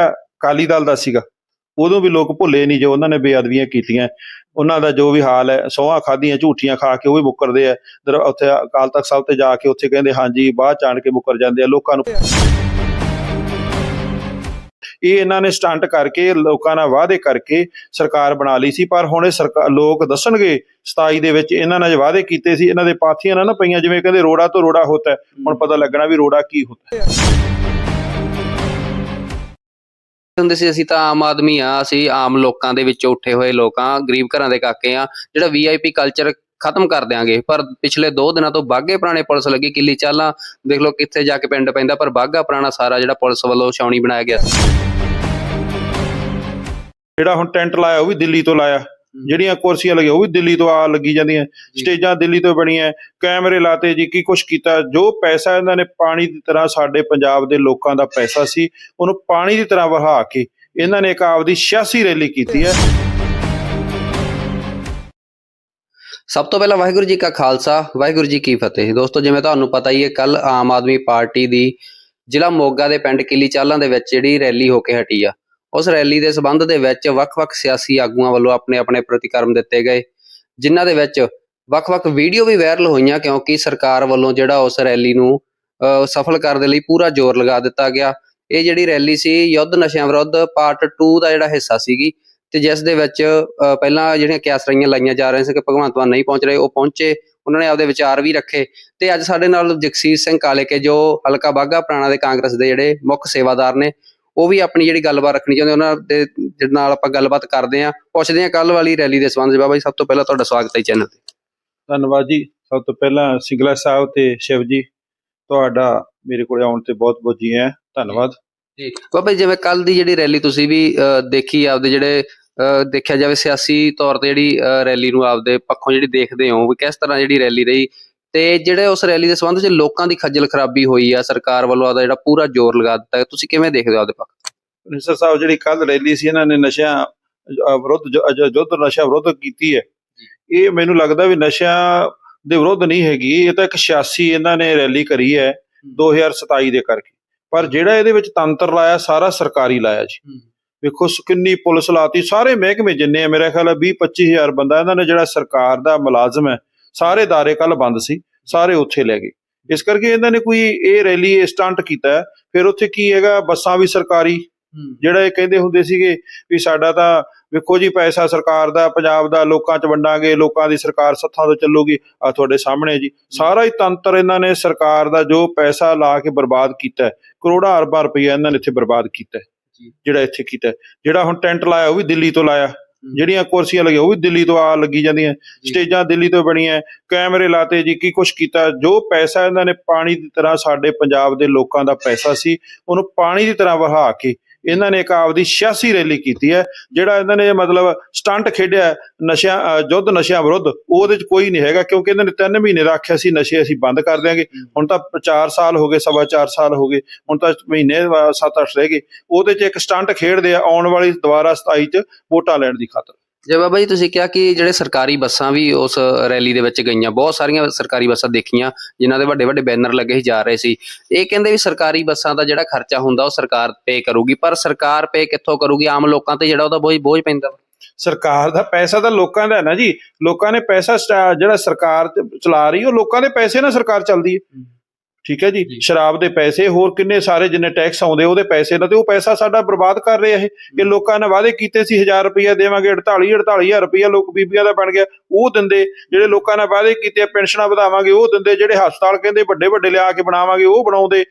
ਅਕਾਲੀ ਦਲ ਦਾ ਸੀਗਾ। ਉਦੋਂ ਵੀ ਲੋਕ ਭੁੱਲੇ ਨਹੀਂ ਜੋ ਉਹਨਾਂ ਨੇ ਬੇਅਦਬੀਆਂ ਕੀਤੀਆਂ। ਉਹਨਾਂ ਦਾ ਜੋ ਵੀ ਹਾਲ ਹੈ ਸੋਹਾਂ ਖਾਧੀਆਂ, ਝੂਠੀਆਂ ਖਾ ਕੇ ਉਹ ਵੀ ਮੁੱਕਰਦੇ ਆ। ਉੱਥੇ ਅਕਾਲ ਤਖਤ ਸਾਹਿਬ ਤੇ ਜਾ ਕੇ ਉੱਥੇ ਕਹਿੰਦੇ, ਹਾਂਜੀ, ਬਾਅਦ ਚ ਕੇ ਮੁੱਕਰ ਜਾਂਦੇ ਆ ਲੋਕਾਂ ਨੂੰ। ਇਹ ਇਹਨਾਂ ਨੇ ਸਟੰਟ ਕਰਕੇ, ਲੋਕਾਂ ਨਾਲ ਵਾਅਦੇ ਕਰਕੇ ਸਰਕਾਰ ਬਣਾ ਲਈ ਸੀ। ਪਰ ਹੁਣ ਇਹ ਸਰਕਾਰ ਲੋਕ ਦੱਸਣਗੇ 27 ਦੇ ਵਿੱਚ ਇਹਨਾਂ ਨਾਲ ਵਾਅਦੇ ਕੀਤੇ ਸੀ, ਇਹਨਾਂ ਦੇ ਪਾਥੀਆਂ ਨਾ ਪਈਆਂ। ਜਿਵੇਂ ਕਹਿੰਦੇ, ਰੋੜਾ ਤੋਂ ਰੋੜਾ ਹੁੰਦਾ ਹੁਣ ਪਤਾ ਲੱਗਣਾ ਵੀ ਰੋੜਾ ਕੀ ਹੁੰਦਾ ਹੁੰਦੇ ਸੀ, ਅਸੀਂ ਤਾਂ ਆਮ ਆਦਮੀ ਆ, ਅਸੀਂ ਆਮ ਲੋਕਾਂ ਦੇ ਵਿੱਚੋਂ ਉੱਠੇ ਹੋਏ ਲੋਕਾਂ ਗਰੀਬ ਘਰਾਂ ਦੇ ਕਾਕੇ ਆ, ਜਿਹੜਾ ਵੀਆਈਪੀ ਕਲਚਰ ਖਤਮ ਕਰ ਦਿਆਂਗੇ। ਪਰ ਪਿਛਲੇ 2 ਦਿਨਾਂ ਤੋਂ ਬਾਗੇ ਪੁਰਾਣੇ ਪੁਲਿਸ ਲੱਗੀ, ਕਿੱਲੀ ਚਾਲਾਂ, ਦੇਖ ਲਓ ਕਿੱਥੇ ਜਾ ਕੇ ਪਿੰਡ ਪੈਂਦਾ, ਪਰ ਬਾਗਾ ਪੁਰਾਣਾ ਸਾਰਾ ਜਿਹੜਾ ਪੁਲਿਸ ਵੱਲੋਂ ਛਾਉਣੀ ਬਣਾਇਆ ਗਿਆ ਜਿਹੜਾ ਹੁਣ ਟੈਂਟ ਲਾਇਆ, ਉਹ ਵੀ ਦਿੱਲੀ ਤੋਂ ਲਾਇਆ। ਜਿਹੜੀਆਂ ਕੁਰਸੀਆਂ ਲੱਗੀਆਂ ਉਹ ਵੀ ਦਿੱਲੀ ਤੋਂ ਆ ਲੱਗੀ ਜਾਂਦੀਆਂ। ਸਟੇਜਾਂ ਦਿੱਲੀ ਤੋਂ ਬਣੀਆਂ। ਕੈਮਰੇ ਲਾਤੇ ਜੀ ਕੀ ਕੁਛ ਕੀਤਾ। ਜੋ ਪੈਸਾ ਇਹਨਾਂ ਨੇ ਪਾਣੀ ਦੀ ਤਰ੍ਹਾਂ ਸਾਡੇ ਪੰਜਾਬ ਦੇ ਲੋਕਾਂ ਦਾ ਪੈਸਾ ਸੀ ਉਹਨੂੰ ਪਾਣੀ ਦੀ ਤਰ੍ਹਾਂ ਵਹਾ ਕੇ ਇਹਨਾਂ ਨੇ ਇੱਕ ਆਪਦੀ ਸਿਆਸੀ ਰੈਲੀ ਕੀਤੀ ਹੈ। ਸਭ ਤੋਂ ਪਹਿਲਾਂ ਵਾਹਿਗੁਰੂ ਜੀ ਕਾ ਖਾਲਸਾ ਵਾਹਿਗੁਰੂ ਜੀ ਕੀ ਫਤਿਹ। ਦੋਸਤੋ ਜਿਵੇਂ ਤੁਹਾਨੂੰ ਪਤਾ ਹੀ ਹੈ ਕੱਲ ਆਮ ਆਦਮੀ ਪਾਰਟੀ ਦੀ ਜ਼ਿਲ੍ਹਾ ਮੋਗਾ ਦੇ ਪਿੰਡ ਕਿੱਲੀ ਚਾਲਾਂ ਦੇ ਵਿੱਚ ਜਿਹੜੀ ਰੈਲੀ ਹੋ ਕੇ ਹਟੀ ਆ। ਉਸ ਰੈਲੀ ਦੇ ਸਬੰਧ ਦੇ ਵਿੱਚ ਵੱਖ-ਵੱਖ ਸਿਆਸੀ ਆਗੂਆਂ ਵੱਲੋਂ ਆਪਣੇ-ਆਪਣੇ ਪ੍ਰਤੀਕਰਮ ਦਿੱਤੇ ਗਏ ਜਿਨ੍ਹਾਂ ਦੇ ਵਿੱਚ ਵੱਖ-ਵੱਖ ਵੀਡੀਓ ਵੀ ਵਾਇਰਲ ਹੋਈਆਂ ਕਿਉਂਕਿ ਸਰਕਾਰ ਵੱਲੋਂ ਜਿਹੜਾ ਉਸ ਰੈਲੀ ਨੂੰ ਸਫਲ ਕਰਨ ਦੇ ਲਈ ਪੂਰਾ ਜ਼ੋਰ ਲਗਾ ਦਿੱਤਾ ਗਿਆ। ਇਹ ਜਿਹੜੀ ਰੈਲੀ ਸੀ ਯੁੱਧ ਨਸ਼ਿਆਂ ਵਿਰੁੱਧ ਪਾਰਟ 2 ਦਾ ਜਿਹੜਾ ਹਿੱਸਾ ਸੀਗੀ ਤੇ ਜਿਸ ਦੇ ਵਿੱਚ ਅਹ, ਪਹਿਲਾਂ ਜਿਹੜੀਆਂ ਕਿਆਸਰੀਆਂ ਲਾਈਆਂ ਜਾ ਰਹੀਆਂ ਸੀ ਕਿ ਭਗਵੰਤ ਮਾਨ ਨਹੀਂ ਪਹੁੰਚ ਰਹੇ ਉਹ ਪਹੁੰਚੇ ਉਹਨਾਂ ਨੇ ਆਪਦੇ ਵਿਚਾਰ ਵੀ ਰੱਖੇ ਤੇ ਅੱਜ ਸਾਡੇ ਨਾਲ ਜਗਸੀਰ ਸਿੰਘ ਕਾਲੇ ਕੇ ਜੋ ਹਲਕਾ ਬਾਗਾ ਪੁਰਾਣਾ ਦੇ ਕਾਂਗਰਸ ਦੇ ਜਿਹੜੇ ਮੁੱਖ ਸੇਵਾਦਾਰ ਨੇ ਉਹ ਵੀ ਆਪਣੀ ਜਿਹੜੀ ਗੱਲਬਾਤ ਰੱਖਣੀ ਚਾਹੁੰਦੇ ਉਹਨਾਂ ਦੇ ਜਿਹਦੇ ਨਾਲ ਆਪਾਂ ਗੱਲਬਾਤ ਕਰਦੇ ਆਂ ਪੁੱਛਦੇ ਆਂ ਕੱਲ ਵਾਲੀ ਰੈਲੀ ਦੇ ਸੰਬੰਧ ਵਿੱਚ ਬਾਬਾ ਜੀ ਸਭ ਤੋਂ ਪਹਿਲਾਂ ਤੁਹਾਡਾ ਸਵਾਗਤ ਹੈ ਚੈਨਲ ਤੇ। ਧੰਨਵਾਦ ਜੀ। ਸਭ ਤੋਂ ਪਹਿਲਾਂ ਸਿੰਗਲਾ ਸਾਹਿਬ ਤੇ ਸ਼ਿਵ ਜੀ ਤੁਹਾਡਾ ਮੇਰੇ ਕੋਲ ਆਉਣ ਤੇ ਬਹੁਤ ਬਹੁਤ ਜੀ ਹੈ ਧੰਨਵਾਦ। ਜੀ। ਬਾਬਾ ਜੀ ਜਿਵੇਂ ਕੱਲ ਦੀ ਜਿਹੜੀ ਰੈਲੀ ਤੁਸੀਂ ਵੀ ਦੇਖੀ ਆਪਦੇ ਜਿਹੜੇ ਦੇਖਿਆ ਜਾਵੇ ਸਿਆਸੀ ਤੌਰ ਤੇ ਜਿਹੜੀ ਰੈਲੀ ਨੂੰ ਆਪਦੇ ਪੱਖੋਂ ਜਿਹੜੀ ਦੇਖਦੇ ਹੋ ਵੀ ਕਿਸ ਤਰ੍ਹਾਂ ਜਿਹੜੀ ਰੈਲੀ ਰਹੀ ਤੇ ਜਿਹੜੇ ਉਸ ਰੈਲੀ ਦੇ ਸੰਬੰਧ ਵਿੱਚ ਲੋਕਾਂ ਦੀ ਖੱਜਲ ਖਰਾਬੀ ਹੋਈ ਆ ਸਰਕਾਰ ਵੱਲੋਂ ਆਦਾ ਜਿਹੜਾ ਪੂਰਾ ਜ਼ੋਰ ਲਗਾ ਦਿੱਤਾ ਤੁਸੀਂ ਕਿਵੇਂ ਦੇਖਦੇ ਹੋ ਆਪਦੇ ਪੱਖ? ਮਿਨਿਸਟਰ ਸਾਹਿਬ ਜਿਹੜੀ ਕੱਲ ਰੈਲੀ ਸੀ ਇਹਨਾਂ ਨੇ ਨਸ਼ਿਆਂ ਵਿਰੁੱਧ ਜੁੱਧ ਨਸ਼ਾ ਵਿਰੁੱਧ ਕੀਤੀ ਹੈ। ਇਹ ਮੈਨੂੰ ਲੱਗਦਾ ਵੀ ਨਸ਼ਿਆਂ ਦੇ ਵਿਰੁੱਧ ਨਹੀਂ ਹੈਗੀ ਇਹ ਤਾਂ ਇੱਕ ਸਿਆਸੀ ਇਹਨਾਂ ਨੇ ਰੈਲੀ ਕਰੀ ਹੈ 2027 ਦੇ ਕਰਕੇ। ਪਰ ਜਿਹੜਾ ਇਹਦੇ ਵਿੱਚ ਤੰਤਰ ਲਾਇਆ ਸਾਰਾ ਸਰਕਾਰੀ ਲਾਇਆ ਜੀ। ਵੇਖੋ ਕਿੰਨੀ ਪੁਲਿਸ ਲਾਤੀ ਸਾਰੇ ਮਹਿਕਮੇ ਜਿੰਨੇ ਆ ਮੇਰਾ ਖਿਆਲ ਹੈ 20 25000 ਬੰਦਾ ਇਹਨਾਂ ਨੇ ਜਿਹੜਾ ਸਰਕਾਰ ਦਾ ਮੁਲਾਜ਼ਮ ਹੈ ਸਾਰੇ ਦਾਰੇ ਕੱਲ ਬੰਦ ਸੀ ਸਾਰੇ ਉੱਥੇ ਲੈ ਗਏ ਇਸ ਕਰਕੇ ਇਹਨਾਂ ਨੇ ਕੋਈ ਇਹ ਰੈਲੀ ਇਹ ਸਟੰਟ ਕੀਤਾ। ਫਿਰ ਉੱਥੇ ਕੀ ਹੈਗਾ ਬੱਸਾਂ ਵੀ ਸਰਕਾਰੀ ਜਿਹੜਾ ਇਹ ਕਹਿੰਦੇ ਹੁੰਦੇ ਸੀਗੇ ਵੀ ਸਾਡਾ ਤਾਂ ਵੇਖੋ ਜੀ ਪੈਸਾ ਸਰਕਾਰ ਦਾ ਪੰਜਾਬ ਦਾ ਲੋਕਾਂ 'ਚ ਵੰਡਾਂਗੇ ਲੋਕਾਂ ਦੀ ਸਰਕਾਰ ਸੱਥਾਂ ਤੋਂ ਚੱਲੂਗੀ ਆ ਤੁਹਾਡੇ ਸਾਹਮਣੇ ਜੀ ਸਾਰਾ ਹੀ ਤੰਤਰ ਇਹਨਾਂ ਨੇ ਸਰਕਾਰ ਦਾ ਜੋ ਪੈਸਾ ਲਾ ਕੇ ਬਰਬਾਦ ਕੀਤਾ ਕਰੋੜਾਂ ਅਰਬਾਂ ਰੁਪਈਆ ਇਹਨਾਂ ਨੇ ਇੱਥੇ ਬਰਬਾਦ ਕੀਤਾ। ਜਿਹੜਾ ਇੱਥੇ ਕੀਤਾ। ਜਿਹੜਾ ਹੁਣ ਟੈਂਟ ਲਾਇਆ ਉਹ ਵੀ ਦਿੱਲੀ ਤੋਂ ਲਾਇਆ ਜਿਹੜੀਆਂ ਕੁਰਸੀਆਂ ਲੱਗੀਆਂ ਉਹ ਵੀ ਦਿੱਲੀ ਤੋਂ ਆ ਲੱਗੀ ਜਾਂਦੀਆਂ। ਸਟੇਜਾਂ ਦਿੱਲੀ ਤੋਂ ਬਣੀਆਂ ਕੈਮਰੇ ਲਾਤੇ ਜੀ ਕੀ ਕੁਛ ਕੀਤਾ। ਜੋ ਪੈਸਾ ਇਹਨਾਂ ਨੇ ਪਾਣੀ ਦੀ ਤਰ੍ਹਾਂ ਸਾਡੇ ਪੰਜਾਬ ਦੇ ਲੋਕਾਂ ਦਾ ਪੈਸਾ ਸੀ ਉਹਨੂੰ ਪਾਣੀ ਦੀ ਤਰ੍ਹਾਂ ਵਹਾ ਕੇ ਇਹਨਾਂ ਨੇ ਇੱਕ ਆਪਦੀ ਸਿਆਸੀ ਰੈਲੀ ਕੀਤੀ ਹੈ ਜਿਹੜਾ ਇਹਨਾਂ ਨੇ ਮਤਲਬ ਸਟੰਟ ਖੇਡਿਆ ਨਸ਼ਿਆਂ ਅਹ, ਯੁੱਧ ਨਸ਼ਿਆਂ ਵਿਰੁੱਧ ਉਹਦੇ ਚ ਕੋਈ ਨਹੀਂ ਹੈਗਾ ਕਿਉਂਕਿ ਇਹਨਾਂ ਨੇ 3 ਮਹੀਨੇ ਦਾ ਆਖਿਆ ਸੀ ਨਸ਼ੇ ਅਸੀਂ ਬੰਦ ਕਰ ਦਿਆਂਗੇ। ਹੁਣ ਤਾਂ 4 ਸਾਲ ਹੋ ਗਏ ਸਵਾ 4 ਸਾਲ ਹੋ ਗਏ ਹੁਣ ਤਾਂ ਮਹੀਨੇ 7-8 ਰਹਿ ਗਏ। ਉਹਦੇ ਚ ਇੱਕ ਸਟੰਟ ਖੇਡਦੇ ਆ ਆਉਣ ਵਾਲੀ ਦੁਬਾਰਾ 27 ਚ ਵੋਟਾਂ ਲੈਣ ਦੀ ਖਾਤਰ। ਜੇ ਬਾਬਾ ਜੀ ਤੁਸੀਂ ਕਿਹਾ ਕਿ ਜਿਹੜੇ ਸਰਕਾਰੀ ਬੱਸਾਂ ਵੀ ਉਸ ਰੈਲੀ ਦੇ ਵਿੱਚ ਗਈਆਂ, ਬਹੁਤ ਸਾਰੀਆਂ ਸਰਕਾਰੀ ਬੱਸਾਂ ਦੇਖੀਆਂ, ਜਿਨ੍ਹਾਂ ਦੇ ਵੱਡੇ ਵੱਡੇ ਬੈਨਰ ਲੱਗੇ ਸੀ, ਜਾ ਰਹੇ ਸੀ। ਇਹ ਕਹਿੰਦੇ ਵੀ ਸਰਕਾਰੀ ਬੱਸਾਂ ਦਾ ਜਿਹੜਾ ਖਰਚਾ ਹੁੰਦਾ, ਉਹ ਸਰਕਾਰ ਪੇ ਕਰੂਗੀ। ਪਰ ਸਰਕਾਰ ਪੇ ਕਿੱਥੋਂ ਕਰੂਗੀ? ਆਮ ਲੋਕਾਂ ਤੇ ਜਿਹੜਾ ਉਹਦਾ ਬੋਝ ਬੋਝ ਪੈਂਦਾ। ਸਰਕਾਰ ਦਾ ਪੈਸਾ ਤਾਂ ਲੋਕਾਂ ਦਾ ਹੈ ਨਾ ਜੀ। ਲੋਕਾਂ ਨੇ ਪੈਸਾ ਜਿਹੜਾ ਸਰਕਾਰ ਚਲਾ ਰਹੀ, ਉਹ ਲੋਕਾਂ ਦੇ ਪੈਸੇ ਨਾਲ ਸਰਕਾਰ ਚੱਲਦੀ ਹੈ। ਠੀਕ ਹੈ ਜੀ। ਸ਼ਰਾਬ ਦੇ ਪੈਸੇ ਹੋਰ ਕਿੰਨੇ ਸਾਰੇ ਜਿੰਨੇ ਟੈਕਸ ਆਉਂਦੇ ਉਹਦੇ ਪੈਸੇ ਨਾਲ ਤੇ ਉਹ ਪੈਸਾ ਸਾਡਾ ਬਰਬਾਦ ਕਰ ਰਹੇ ਇਹ। ਕਿ ਲੋਕਾਂ ਨੇ ਵਾਅਦੇ ਕੀਤੇ ਸੀ 1000 ਰੁਪਇਆ ਦੇਵਾਂਗੇ 48 48000 ਰੁਪਇਆ ਲੋਕ ਬੀਬੀਆਂ ਦਾ ਬਣ ਗਿਆ ਉਹ ਦਿੰਦੇ। ਜਿਹੜੇ ਲੋਕਾਂ ਨੇ ਵਾਅਦੇ ਕੀਤੇ ਪੈਨਸ਼ਨਾਂ ਵਧਾਵਾਂਗੇ ਉਹ ਦਿੰਦੇ। ਜਿਹੜੇ ਹਸਪਤਾਲ ਕਹਿੰਦੇ ਵੱਡੇ ਵੱਡੇ ਲਿਆ ਕੇ ਬਣਾਵਾਂਗੇ ਉਹ ਬਣਾਉਂਦੇ।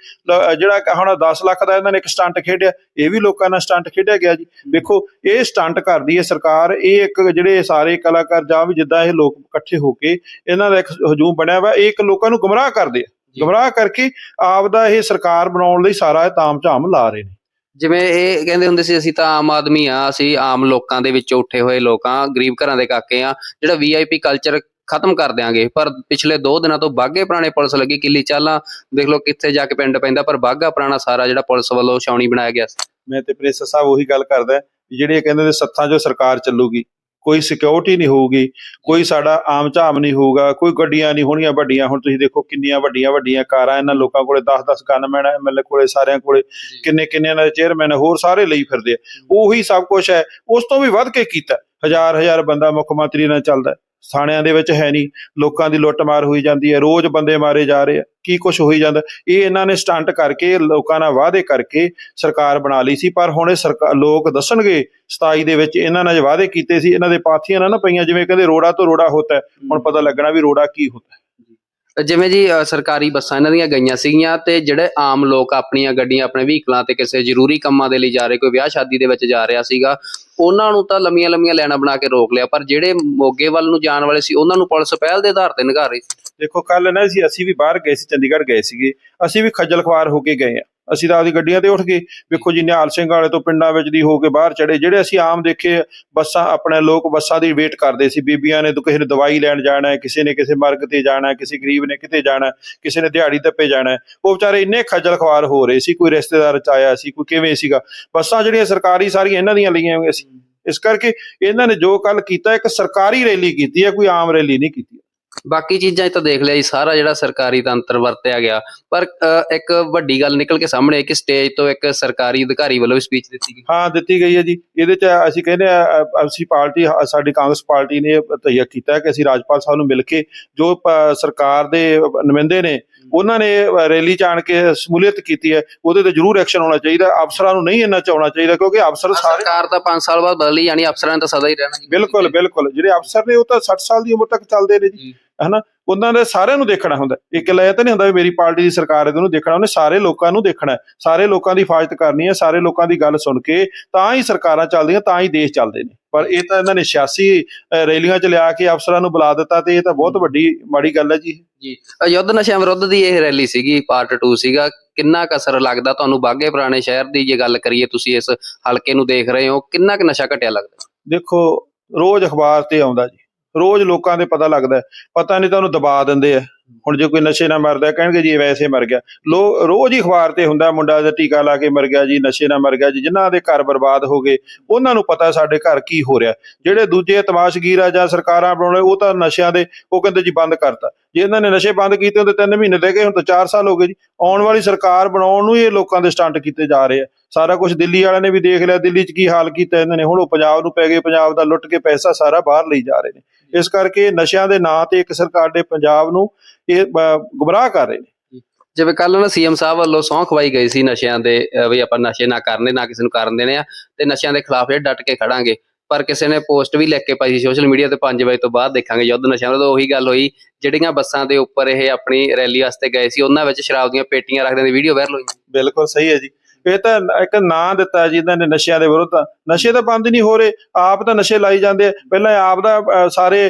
ਜਿਹੜਾ ਹੁਣ 10 ਲੱਖ ਦਾ ਇਹਨਾਂ ਨੇ ਇੱਕ ਸਟੰਟ ਖੇਡਿਆ ਇਹ ਵੀ ਲੋਕਾਂ ਨਾਲ ਸਟੰਟ ਖੇਡਿਆ ਗਿਆ ਜੀ। ਵੇਖੋ ਇਹ ਸਟੰਟ ਕਰਦੀ ਹੈ ਸਰਕਾਰ ਇਹ ਇੱਕ ਜਿਹੜੇ ਸਾਰੇ ਕਲਾਕਾਰ ਜਾਂ ਵੀ ਜਿੱਦਾਂ ਇਹ ਲੋਕ ਇਕੱਠੇ ਹੋ ਕੇ ਇਹਨਾਂ ਦਾ ਇੱਕ ਹਜੂਮ ਬਣਿਆ ਵਾ ਇਹ ਇੱਕ ਲੋਕਾਂ ਨੂੰ ਗੁੰਮਰਾਹ ਕਰਦੇ ਆ। ਗੁੰਮਰਾਹ ਕਰਕੇ ਆਪ ਦਾ ਇਹ ਸਰਕਾਰ ਬਣਾਉਣ ਲਈ ਸਾਰਾ ਇਹ ਤਾਮ ਝਾਮ ਲਾ ਰਹੇ ਨੇ। ਜਿਵੇਂ ਇਹ ਕਹਿੰਦੇ ਹੁੰਦੇ ਸੀ ਅਸੀਂ ਤਾਂ ਆਮ ਆਦਮੀ ਆ ਅਸੀਂ ਆਮ ਲੋਕਾਂ ਦੇ ਵਿੱਚੋਂ ਉੱਠੇ ਹੋਏ ਲੋਕਾਂ ਗਰੀਬ ਘਰਾਂ ਦੇ ਕਾਕੇ ਆ ਜਿਹੜਾ ਵੀਆਈਪੀ ਕਲਚਰ ਖਤਮ ਕਰ ਦਿਆਂਗੇ। ਪਰ ਪਿਛਲੇ 2 ਦਿਨਾਂ ਤੋਂ ਬਾਗੇ ਪੁਰਾਣੇ ਪੁਲਿਸ ਲੱਗੀ ਕਿੱਲੀ ਚਾਲਾਂ ਦੇਖ ਲਓ ਕਿੱਥੇ ਜਾ ਕੇ ਪਿੰਡ ਪੈਂਦਾ ਪਰ ਬਾਗਾ ਪੁਰਾਣਾ ਸਾਰਾ ਜਿਹੜਾ ਪੁਲਿਸ ਵੱਲੋਂ ਛਾਉਣੀ ਬਣਾਇਆ ਗਿਆ ਸੀ। ਮੈਂ ਤੇ ਪ੍ਰੇਸਰ ਸਾਹਿਬ ਉਹੀ ਗੱਲ ਕਰਦਾ ਜਿਹੜੇ ਕਹਿੰਦੇ ਨੇ ਸੱਥਾਂ 'ਚੋਂ ਸਰਕਾਰ ਚੱਲੂਗੀ ਕੋਈ ਸਿਕਿਉਰਿਟੀ ਨਹੀਂ ਹੋਊਗੀ ਕੋਈ ਸਾਡਾ ਆਮ ਝਾਮ ਨਹੀਂ ਹੋਊਗਾ ਕੋਈ ਗੱਡੀਆਂ ਨਹੀਂ ਹੋਣੀਆਂ ਵੱਡੀਆਂ। ਹੁਣ ਤੁਸੀਂ ਦੇਖੋ ਕਿੰਨੀਆਂ ਵੱਡੀਆਂ ਵੱਡੀਆਂ ਕਾਰਾਂ ਇਹਨਾਂ ਲੋਕਾਂ ਕੋਲੇ 10-10 ਗਨਮੈਨ ਐਮਐਲਏ ਕੋਲੇ ਸਾਰਿਆਂ ਕੋਲੇ ਕਿੰਨੇ ਕਿੰਨੇ ਇਹਨਾਂ ਦੇ ਚੇਅਰਮੈਨ ਹੋਰ ਸਾਰੇ ਲਈ ਫਿਰਦੇ ਆ। ਉਹੀ ਸਭ ਕੁਝ ਹੈ। ਉਸ ਤੋਂ ਵੀ ਵੱਧ ਕੇ ਕੀਤਾ? ਹਜ਼ਾਰ ਹਜ਼ਾਰ ਬੰਦਾ ਮੁੱਖ ਮੰਤਰੀ ਨਾਲ ਚੱਲਦਾ। ਥਾਣਿਆਂ ਦੇ ਵਿੱਚ ਹੈ ਨਹੀਂ ਲੋਕਾਂ ਦੀ ਲੁੱਟਮਾਰ ਹੋਈ ਜਾਂਦੀ ਹੈ ਰੋਜ਼ ਬੰਦੇ ਮਾਰੇ ਜਾ ਰਹੇ ਆ ਕੀ ਕੁਝ ਹੋਈ ਜਾਂਦਾ ਇਹ ਇਹਨਾਂ ਨੇ ਸਟੰਟ ਕਰਕੇ ਲੋਕਾਂ ਨਾਲ ਵਾਅਦੇ ਕਰਕੇ ਸਰਕਾਰ ਬਣਾ ਲਈ ਸੀ ਪਰ ਹੁਣ ਇਹ ਸਰਕਾਰ ਲੋਕ ਦੱਸਣਗੇ 27 ਦੇ ਵਿੱਚ ਇਹਨਾਂ ਨਾਲ ਵਾਅਦੇ ਕੀਤੇ ਸੀ ਇਹਨਾਂ ਦੇ ਪਾਥੀਆਂ ਨਾ ਨਾ ਪਈਆਂ ਜਿਵੇਂ ਕਹਿੰਦੇ ਰੋੜਾ ਤੋਂ ਰੋੜਾ ਹੁੰਦਾ। ਹੁਣ ਪਤਾ ਲੱਗਣਾ ਵੀ ਰੋੜਾ ਕੀ ਹੁੰਦਾ। ਜਿਵੇਂ ਜੀ ਸਰਕਾਰੀ ਬੱਸਾਂ ਇਹਨਾਂ ਦੀਆਂ ਗਈਆਂ ਸੀਗੀਆਂ ਤੇ ਜਿਹੜੇ ਆਮ ਲੋਕ ਆਪਣੀਆਂ ਗੱਡੀਆਂ ਆਪਣੇ ਵਹੀਕਲਾਂ ਤੇ ਕਿਸੇ ਜ਼ਰੂਰੀ ਕੰਮਾਂ ਦੇ ਲਈ ਜਾ ਰਹੇ ਕੋਈ ਵਿਆਹ ਸ਼ਾਦੀ ਦੇ ਵਿੱਚ ਜਾ ਰਿਹਾ ਸੀਗਾ ਉਹਨਾਂ ਨੂੰ ਤਾਂ ਲੰਮੀਆਂ ਲੰਮੀਆਂ ਲਾਈਨਾਂ ਬਣਾ ਕੇ ਰੋਕ ਲਿਆ, ਪਰ ਜਿਹੜੇ ਮੋਗੇ ਵੱਲ ਨੂੰ ਜਾਣ ਵਾਲੇ ਸੀ, ਉਹਨਾਂ ਨੂੰ ਪੁਲਿਸ ਪਹਿਲ ਦੇ ਆਧਾਰ ਤੇ ਨਿਗਾਹ ਰਹੀ ਦੇਖੋ ਕੱਲ ਨਾ ਸੀ ਅਸੀਂ ਵੀ ਬਾਹਰ ਗਏ ਸੀ, ਚੰਡੀਗੜ੍ਹ ਗਏ ਸੀਗੇ। ਅਸੀਂ ਵੀ ਖੱਜਲ ਖਵਾਰ ਹੋ ਕੇ ਗਏ ਆ। ਅਸੀਂ ਤਾਂ ਆਪਦੀ ਗੱਡੀਆਂ ਤੇ ਉੱਠ ਗਏ। ਵੇਖੋ ਜੀ, ਨਿਹਾਲ ਸਿੰਘ ਵਾਲੇ ਤੋਂ ਪਿੰਡਾਂ ਵਿੱਚ ਦੀ ਹੋ ਕੇ ਬਾਹਰ ਚੜੇ ਜਿਹੜੇ ਅਸੀਂ ਆਮ ਦੇਖੇ, ਬੱਸਾਂ, ਆਪਣੇ ਲੋਕ ਬੱਸਾਂ ਦੀ ਵੇਟ ਕਰਦੇ ਸੀ। ਬੀਬੀਆਂ ਨੇ ਤਾਂ ਕਿਸੇ ਨੇ ਦਵਾਈ ਲੈਣ ਜਾਣਾ ਹੈ, ਕਿਸੇ ਨੇ ਕਿਸੇ ਮਰਗ ਤੇ ਜਾਣਾ ਹੈ, ਕਿਸੇ ਗਰੀਬ ਨੇ ਕਿਤੇ ਜਾਣਾ ਕਿਸੇ ਨੇ ਦਿਹਾੜੀ ਦੱਪੇ ਜਾਣਾ ਉਹ ਵਿਚਾਰੇ ਇੰਨੇ ਖੱਜਲ ਖਵਾਰ ਹੋ ਰਹੇ ਸੀ, ਕੋਈ ਰਿਸ਼ਤੇਦਾਰ ਚ ਆਇਆ ਸੀ, ਕੋਈ ਕਿਵੇਂ ਸੀਗਾ। ਬੱਸਾਂ ਜਿਹੜੀਆਂ ਸਰਕਾਰੀ ਸਾਰੀਆਂ ਇਹਨਾਂ ਦੀਆਂ ਲਈਆਂ ਹੋਈਆਂ ਸੀ। ਇਸ ਕਰਕੇ ਇਹਨਾਂ ਨੇ ਜੋ ਕੱਲ ਕੀਤਾ, ਇੱਕ ਸਰਕਾਰੀ ਰੈਲੀ ਕੀਤੀ ਹੈ, ਕੋਈ ਆਮ ਰੈਲੀ ਨਹੀਂ ਕੀਤੀ। ਬਾਕੀ ਚੀਜ਼ਾਂ 'ਚ ਤਾਂ ਦੇਖ ਲਿਆ ਜੀ ਸਾਰਾ ਜਿਹੜਾ ਸਰਕਾਰੀ ਤੰਤਰ ਵਰਤਿਆ ਗਿਆ। ਪਰ ਅ, ਇੱਕ ਵੱਡੀ ਗੱਲ ਨਿਕਲ ਕੇ ਸਾਹਮਣੇ ਆਈ ਕਿ ਸਟੇਜ ਤੋਂ ਇੱਕ ਸਰਕਾਰੀ ਅਧਿਕਾਰੀ ਵੱਲੋਂ ਸਪੀਚ ਦਿੱਤੀ ਗਈ। ਹਾਂ ਦਿੱਤੀ ਗਈ ਹੈ ਜੀ। ਇਹਦੇ ਚ ਅਸੀਂ ਕਹਿੰਦੇ ਆ ਅ, ਅਸੀਂ ਪਾਰਟੀ ਸਾਡੀ ਕਾਂਗਰਸ ਪਾਰਟੀ ਨੇ ਤਹੀਆ ਕੀਤਾ ਹੈ ਕਿ ਅਸੀਂ ਰਾਜਪਾਲ ਸਾਹਿਬ ਨੂੰ ਮਿਲ ਕੇ ਜੋ ਪ- ਸਰਕਾਰ ਦੇ ਨੁਮਾਇੰਦੇ ਨੇ ਉਹਨਾਂ ਨੇ ਰੈਲੀ ਚ ਆਣ ਕੇ ਸਮੂਲੀਅਤ ਕੀਤੀ ਹੈ। ਉਹਦੇ ਤੇ ਜ਼ਰੂਰ ਐਕਸ਼ਨ ਹੋਣਾ ਚਾਹੀਦਾ। ਅਫਸਰਾਂ ਨੂੰ ਨਹੀਂ ਇੰਨਾ ਚਾਉਣਾ ਚਾਹੀਦਾ ਕਿਉਂਕਿ ਅਫਸਰ ਸਾਰੇ ਸਰਕਾਰ ਤਾਂ 5 ਸਾਲ ਬਾਅਦ ਬਦਲੀ ਜਾਣੀ ਅਫਸਰਾਂ ਨੇ ਤਾਂ ਸਦਾ ਹੀ ਰਹਿਣਾ ਜੀ ਬਿਲਕੁਲ ਬਿਲਕੁਲ। ਜਿਹੜੇ ਅਫਸਰ ਨੇ ਉਹ ਤਾਂ 60 ਸਾਲ ਦੀ ਉਮਰ ਤੱਕ ਚੱਲਦੇ ਨੇ ਜੀ। ਜੀ। ਹਨਾ ਉਹਨਾਂ ਦੇ ਸਾਰਿਆਂ ਨੂੰ ਦੇਖਣਾ ਹੁੰਦਾ। ਇੱਕ ਲੈ ਤਾਂ ਨਹੀਂ ਹੁੰਦਾ ਵੀ ਮੇਰੀ ਪਾਰਟੀ ਦੀ ਸਰਕਾਰ ਹੈ ਉਹਨੂੰ ਦੇਖਣਾ ਉਹਨੇ ਸਾਰੇ ਲੋਕਾਂ ਨੂੰ ਦੇਖਣਾ। ਸਾਰੇ ਲੋਕਾਂ ਦੀ ਹਿਫਾਜ਼ਤ ਕਰਨੀ ਹੈ ਸਾਰੇ ਲੋਕਾਂ ਦੀ ਗੱਲ ਸੁਣ ਕੇ ਤਾਂ ਹੀ ਸਰਕਾਰਾਂ ਚੱਲਦੀਆਂ ਤਾਂ ਹੀ ਦੇਸ਼ ਚੱਲਦੇ ਨੇ। ਪਰ ਇਹ ਤਾਂ ਇਹਨਾਂ ਨੇ 86 ਅ, ਰੈਲੀਆਂ ਚ ਲਿਆ ਕੇ ਅਫਸਰਾਂ ਨੂੰ ਬੁਲਾ ਦਿੱਤਾ ਤੇ ਇਹ ਤਾਂ ਬਹੁਤ ਵੱਡੀ ਮਾੜੀ ਗੱਲ ਹੈ ਜੀ। ਜੀ। ਅਯੁੱਧ ਨਸ਼ਿਆਂ ਵਿਰੁੱਧ ਦੀ ਇਹ ਰੈਲੀ ਸੀਗੀ ਪਾਰਟ 2 ਸੀਗਾ। ਕਿੰਨਾ ਕੁ ਅਸਰ ਲੱਗਦਾ ਤੁਹਾਨੂੰ ਬਾਗੇ ਪੁਰਾਣੇ ਸ਼ਹਿਰ ਦੀ ਜੇ ਗੱਲ ਕਰੀਏ ਤੁਸੀਂ ਇਸ ਹਲਕੇ ਨੂੰ ਦੇਖ ਰਹੇ ਹੋ ਕਿੰਨਾ ਕੁ ਨਸ਼ਾ ਘਟਿਆ ਲੱਗਦਾ? ਦੇਖੋ ਰੋਜ਼ ਅਖਬਾਰ ਤੇ ਆਉਂਦਾ ਜੀ। ਰੋਜ਼ ਲੋਕਾਂ ਦੇ ਪਤਾ ਲੱਗਦਾ ਪਤਾ ਨਹੀਂ ਤੁਹਾਨੂੰ ਦਬਾ ਦਿੰਦੇ ਆ। ਹੁਣ ਜੇ ਕੋਈ ਨਸ਼ੇ ਨਾਲ ਮਰਦਾ ਕਹਿਣਗੇ ਜੀ ਵੈਸੇ ਮਰ ਗਿਆ। ਲੋ, ਰੋਜ਼ ਹੀ ਅਖਬਾਰ ਤੇ ਹੁੰਦਾ ਮੁੰਡਾ ਦਾ ਟੀਕਾ ਲਾ ਕੇ ਮਰ ਗਿਆ ਜੀ, ਨਸ਼ੇ ਨਾਲ ਮਰ ਗਿਆ ਜੀ, ਜਿਨ੍ਹਾਂ ਦੇ ਘਰ ਬਰਬਾਦ ਹੋ ਗਏ, ਉਹਨਾਂ ਨੂੰ ਪਤਾ ਸਾਡੇ ਘਰ ਕੀ ਹੋ ਰਿਹਾ। ਜਿਹੜੇ ਦੂਜੇ ਤਮਾਸ਼ਗੀਰ ਆ ਜਾਂ ਸਰਕਾਰਾਂ ਬਣਾਉਣੇ ਉਹ ਤਾਂ ਨਸ਼ਿਆਂ ਦੇ, ਉਹ ਕਹਿੰਦੇ ਜੀ ਬੰਦ ਕਰਤਾ। ਜੇ ਇਹਨਾਂ ਨੇ ਨਸ਼ੇ ਬੰਦ ਕੀਤੇ ਹੁੰਦੇ 3 ਮਹੀਨੇ ਰਹਿ ਗਏ ਹੁਣ ਤਾਂ 4 ਸਾਲ ਹੋ ਗਏ ਜੀ ਆਉਣ ਵਾਲੀ ਸਰਕਾਰ ਬਣਾਉਣ ਨੂੰ ਇਹ ਲੋਕਾਂ ਦੇ ਸਟੰਟ ਕੀਤੇ ਜਾ ਰਹੇ ਆ। ਸਾਰਾ ਕੁਝ ਦਿੱਲੀ ਵਾਲਿਆਂ ਨੇ ਵੀ ਦੇਖ ਲਿਆ ਦਿੱਲੀ 'ਚ ਕੀ ਹਾਲ ਕੀਤਾ ਇਹਨਾਂ ਨੇ ਹੁਣ ਉਹ ਪੰਜਾਬ ਨੂੰ ਪੈ ਗਏ ਪੰਜਾਬ ਦਾ ਲੁੱਟ ਕੇ ਪੈਸਾ ਸਾਰਾ ਬਾਹਰ ਲਈ ਜਾ ਰਹੇ ਨੇ। ਇਸ ਕਰਕੇ ਨਸ਼ਿਆਂ ਦੇ ਨਾਂ ਤੇ ਇੱਕ ਸਰਕਾਰ ਦੇ ਪੰਜਾਬ ਨੂੰ ਇਹ ਅਹ, ਗੁੰਮਰਾਹ ਕਰ ਰਹੇ ਨੇ। ਜਿਵੇਂ ਕੱਲ ਨਾ ਸੀਐਮ ਸਾਹਿਬ ਵੱਲੋਂ ਸਹੁੰ ਖਵਾਈ ਗਈ ਸੀ ਨਸ਼ਿਆਂ ਦੇ ਵੀ ਆਪਾਂ ਨਸ਼ੇ ਨਾ ਕਰਨੇ ਨਾ ਕਿਸੇ ਨੂੰ ਕਰਨ ਦੇਣੇ ਆ ਤੇ ਨਸ਼ਿਆਂ ਦੇ ਖਿਲਾਫ ਇਹ ਡਟ ਕੇ ਖੜਾਂਗੇ। ਪਰ ਕਿਸੇ ਨੇ ਪੋਸਟ ਵੀ ਲੈ ਕੇ ਪਾਈ ਸੀ ਸੋਸ਼ਲ ਮੀਡੀਆ ਤੇ 5 ਵਜੇ ਤੋਂ ਬਾਅਦ ਦੇਖਾਂਗੇ ਯੁੱਧ ਨਸ਼ਿਆਂ ਦਾ ਉਹੀ ਗੱਲ ਹੋਈ, ਜਿਹੜੀਆਂ ਬੱਸਾਂ ਦੇ ਉੱਪਰ ਇਹ ਆਪਣੀ ਰੈਲੀ ਵਾਸਤੇ ਗਏ ਸੀ, ਉਹਨਾਂ ਵਿੱਚ ਸ਼ਰਾਬ ਦੀਆਂ ਪੇਟੀਆਂ ਰੱਖਦੇ ਦੀ ਵੀਡੀਓ ਵਾਇਰਲ ਹੋਈ। ਬਿਲਕੁਲ ਸਹੀ ਹੈ ਜੀ। ਇਹ ਤਾਂ ਇੱਕ ਨਾਂ ਦਿੱਤਾ ਜੀ ਇਹਨਾਂ ਨੇ ਨਸ਼ਿਆਂ ਦੇ ਵਿਰੁੱਧ। ਨਸ਼ੇ ਤਾਂ ਬੰਦ ਨਹੀਂ ਹੋ ਰਹੇ, ਆਪ ਤਾਂ ਨਸ਼ੇ ਲਾਈ ਜਾਂਦੇ ਪਹਿਲਾਂ ਆਪ ਦਾ ਸਾਰੇ